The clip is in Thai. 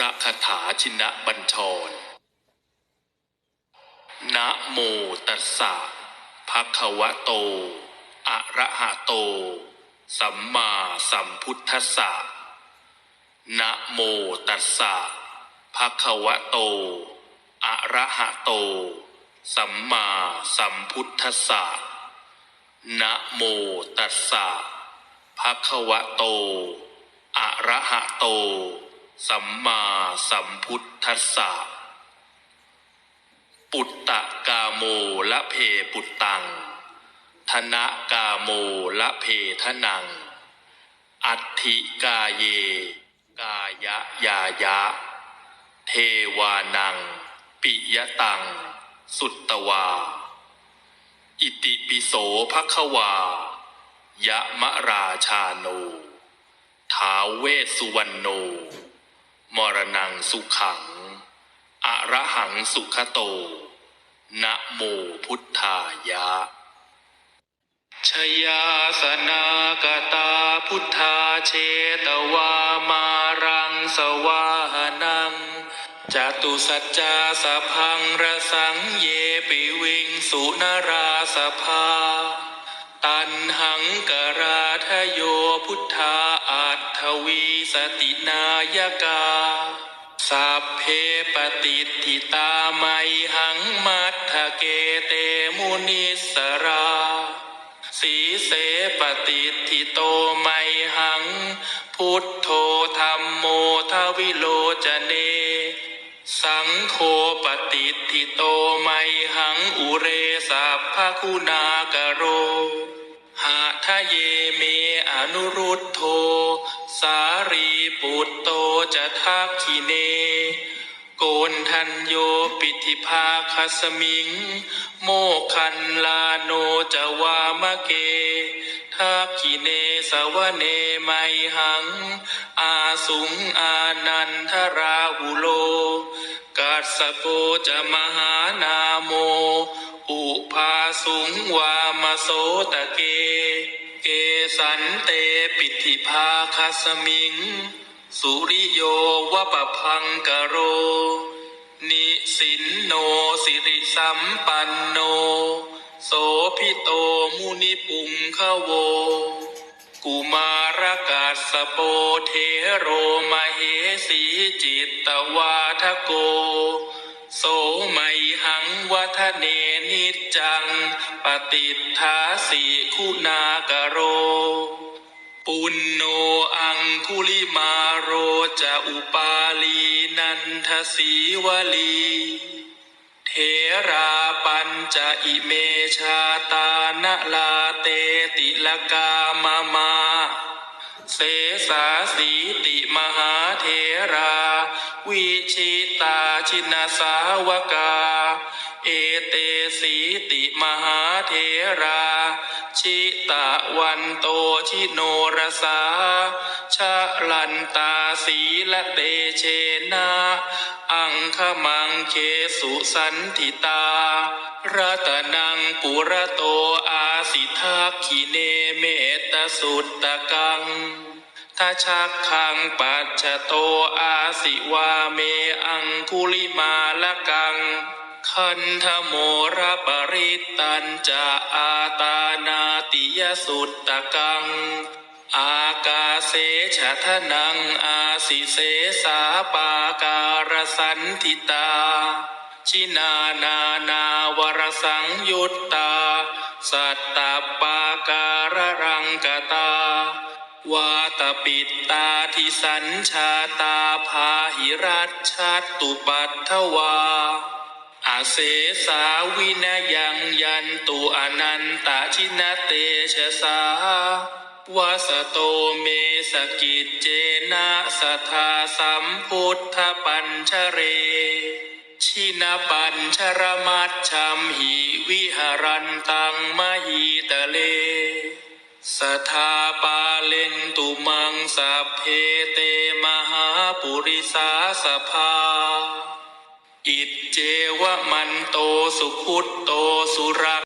ระคาถาชินบัญชร นะโมตัสสะภะคะวะโต อะระหะโต สัมมาสัมพุทธัสสะ นะโมตัสสะภะคะวะโต อะระหะโต สัมมาสัมพุทธัสสะ นะโมตัสสะภะคะวะโต อะระหะโต สัมมาสัมพุทธัสสะปุตตะกาโมละเพปุตตัง ธนะกาโมละเพทนัง อัตถิกาเย กายะยายะ เทวานัง ปิยตัง สุตตวา อิติปิโสภควายะมะราชาโนท้าเวสุวรรณโน มรณังสุขัง อระหังสุขโต นะโมพุทธายะ ชยาสนากตาพุทธาเชตวามารังสวาหนังจตุสัจจาสะพังระสังเยปิวิงสุนราสภา ตันหังกราทโยพุทธา วีสตินายกาสัพเพปฏิทิตาไมหังมัทธเกเตมุนิสราสีเสปฏิทิโตไมหัง พุทโธธรรมโมทวิโลจเน สังโฆปฏิทิโตไมหังอุเรสัพพคุณากโรหาทะเยเมอนุรุตโธ สารีปุตโตจะทักขิเน โกนทันโยปิธิภาคสมิง โมคันลาโนจะวามะเกทักขิเนสวเนไมหัง อาสุงอานันทราหุโล กัสโกจะมหานาโม อุภาสุงวามโสตะเก เกสันเตปิธิภาคสมิง สุริโยวะปะพังกโร นิสินโนสิริสัมปันโน โสพิโตมุนิปุงคะโว กุมารกัสสโปเทโรมเหสีจิตตวาทโก โสไมหังวัฒเนนิจจัง ปฏิทาสีคุณากโร ปุณโนอังคุลิมาโรจะอุปาลีนันทสีวลี เทราปัญจะอิเมชาตานลาเตติลกามามา เสสาสีติมหาเทรา วิชิตาชินสาวกา เอเตสีติมหาเทรา ชิตะวันโตชิโนรสาชะลันตาสีละเตเชนะ อังคมังเคสุสันทิตารัตนังปุระโตอาสิทักขิเนเมตสุตตะกังถ้าชักขังปัจจโตอาสิวาเมอังคุลิมาละกัง คันธโมระปริตันจะอาตานาติยสุตตะกัง เสชะทะนังอาสิเสสาปาการสันทิตา ชินานานาวรสังยุตตา สัตตปาการรังกตาวาตปิตตาทิสัญชาตาพาหิรัชชัตตุปัตถวา อาเสสาวินายังยันตุอนันตชินเตชะสา วาสโตเมสกิจเจนะสัทธาสัมพุทธปัญชเร ชินปัญชรมัตชัมหิวิหารันตังมหิตะเล สทาปาเลนตุมังสัพเพเตมหาปุริสาสภา อิจเจวะมันโตสุขุตโตสุรัก